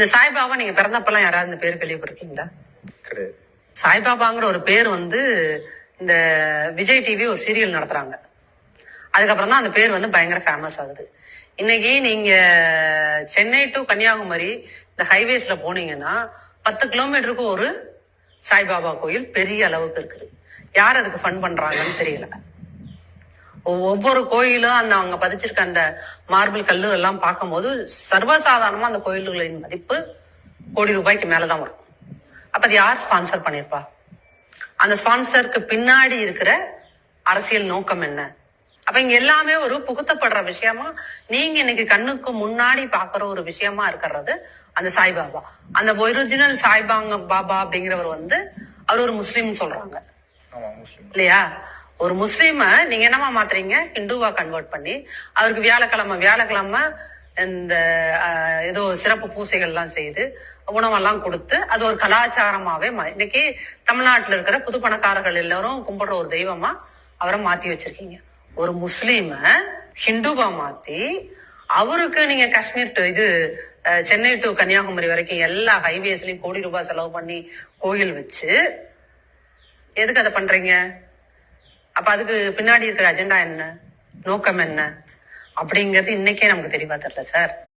இந்த சாய்பாபா நீங்க பிறந்தப்பெல்லாம் யாராவது இந்த பேர் கேள்விப்பட்டிருக்கீங்களா? கிடையாது. சாய்பாபாங்கிற ஒரு பேர் வந்து இந்த விஜய் டிவி ஒரு சீரியல் நடத்துறாங்க. அதுக்கப்புறம் தான் அந்த பேர் வந்து பயங்கர ஃபேமஸ் ஆகுது. இன்னைக்கு நீங்க சென்னை டு கன்னியாகுமரி இந்த ஹைவேஸ்ல போனீங்கன்னா பத்து கிலோமீட்டருக்கு ஒரு சாய்பாபா கோயில் பெரிய அளவுக்கு இருக்குது. யார் அதுக்கு ஃபன் பண்றாங்கன்னு தெரியல. ஒவ்வொரு கோயிலும் அந்த அவங்க பதிச்சிருக்க அந்த மார்பிள் கல்லு எல்லாம் பார்க்கும்போது சர்வசாதாரணமா அந்த கோயில்களின் மதிப்பு கோடி ரூபாய்க்கு மேலதான் வரும். அப்ப அது யார் ஸ்பான்சர் பண்ணிருப்பா அந்த ஸ்பான்சருக்கு பின்னாடி இருக்கிற அரசியல் நோக்கம் என்ன? அப்ப இங்க எல்லாமே ஒரு புகுத்தப்படுற விஷயமா நீங்க இன்னைக்கு கண்ணுக்கு முன்னாடி பாக்குற ஒரு விஷயமா இருக்கிறது அந்த சாய்பாபா. அந்த ஒரிஜினல் சாய்பாங்க பாபா அப்படிங்கிறவர் வந்து அவர் ஒரு முஸ்லீம் சொல்றாங்க. இல்லையா? ஒரு முஸ்லீம நீங்க என்னமா மாத்துறீங்க? ஹிந்துவா கன்வெர்ட் பண்ணி அவருக்கு வியாழக்கிழமை வியாழக்கிழமை இந்த ஏதோ சிறப்பு பூசைகள் எல்லாம் செய்து உணவெல்லாம் கொடுத்து அது ஒரு கலாச்சாரமாவே மா- இன்னைக்கு தமிழ்நாட்டில் இருக்கிற புது பணக்காரர்கள் எல்லாரும் கும்பிடுற ஒரு தெய்வமா அவரை மாத்தி வச்சிருக்கீங்க. ஒரு முஸ்லீம ஹிந்துவா மாத்தி அவருக்கு நீங்க காஷ்மீர் டு இது சென்னை டு கன்னியாகுமரி வரைக்கும் எல்லா ஹைவேஸ்லயும் கோடி ரூபாய் செலவு பண்ணி கோயில் வச்சு எதுக்கு அதை பண்றீங்க? அப்ப அதுக்கு பின்னாடி இருக்கிற அஜெண்டா என்ன? நோக்கம் என்ன? அப்படிங்கிறது இன்னைக்கே நமக்கு தெளிவா தெரியல சார்.